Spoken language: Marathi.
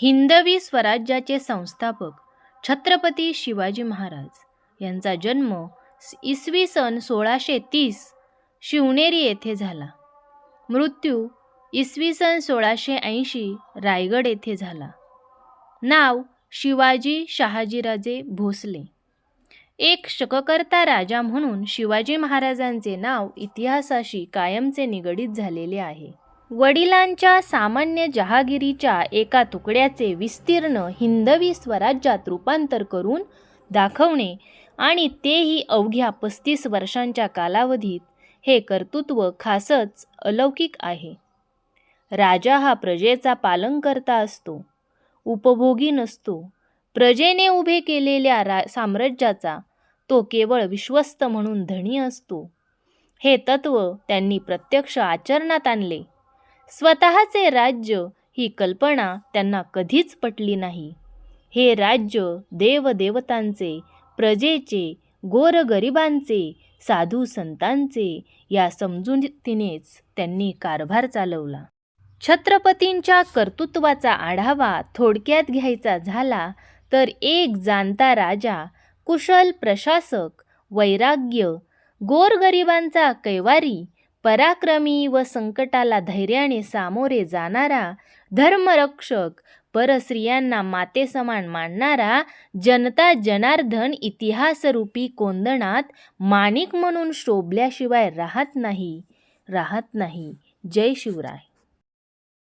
हिंदवी स्वराज्याचे संस्थापक छत्रपती शिवाजी महाराज. यांचा जन्म इसवी सन सोळाशे तीस शिवनेरी येथे झाला. मृत्यू इसवी सन सोळाशे ऐंशी रायगड येथे झाला. नाव शिवाजी शहाजीराजे भोसले. एक शककर्ता राजा म्हणून शिवाजी महाराजांचे नाव इतिहासाशी कायमचे निगडीत झालेले आहे. वडिलांच्या सामान्य जहागिरीच्या एका तुकड्याचे विस्तीर्ण हिंदवी स्वराज्यात रूपांतर करून दाखवणे आणि तेही अवघ्या पस्तीस वर्षांच्या कालावधीत हे कर्तृत्व खासच अलौकिक आहे. राजा हा प्रजेचा पालनकर्ता असतो उपभोगी नसतो. प्रजेने उभे केलेल्या रा साम्राज्याचा तो केवळ विश्वस्त म्हणून धनी असतो. हे तत्व त्यांनी प्रत्यक्ष आचरणात आणले. स्वतःचे राज्य ही कल्पना त्यांना कधीच पटली नाही. हे राज्य देवदेवतांचे प्रजेचे गोरगरिबांचे साधू संतांचे या समजुतीनेच त्यांनी कारभार चालवला. छत्रपतींच्या कर्तृत्वाचा आढावा थोडक्यात घ्यायचा झाला तर एक जाणता राजा कुशल प्रशासक वैराग्य गोरगरिबांचा कैवारी पराक्रमी व संकटाला धैर्याने सामोरे जाणारा धर्मरक्षक परस्त्रियांना मातेसमान मानणारा जनता जनार्दन इतिहासरूपी कोंदणात माणिक म्हणून शोभल्याशिवाय राहत नाही. राहत नाही. जय शिवराय.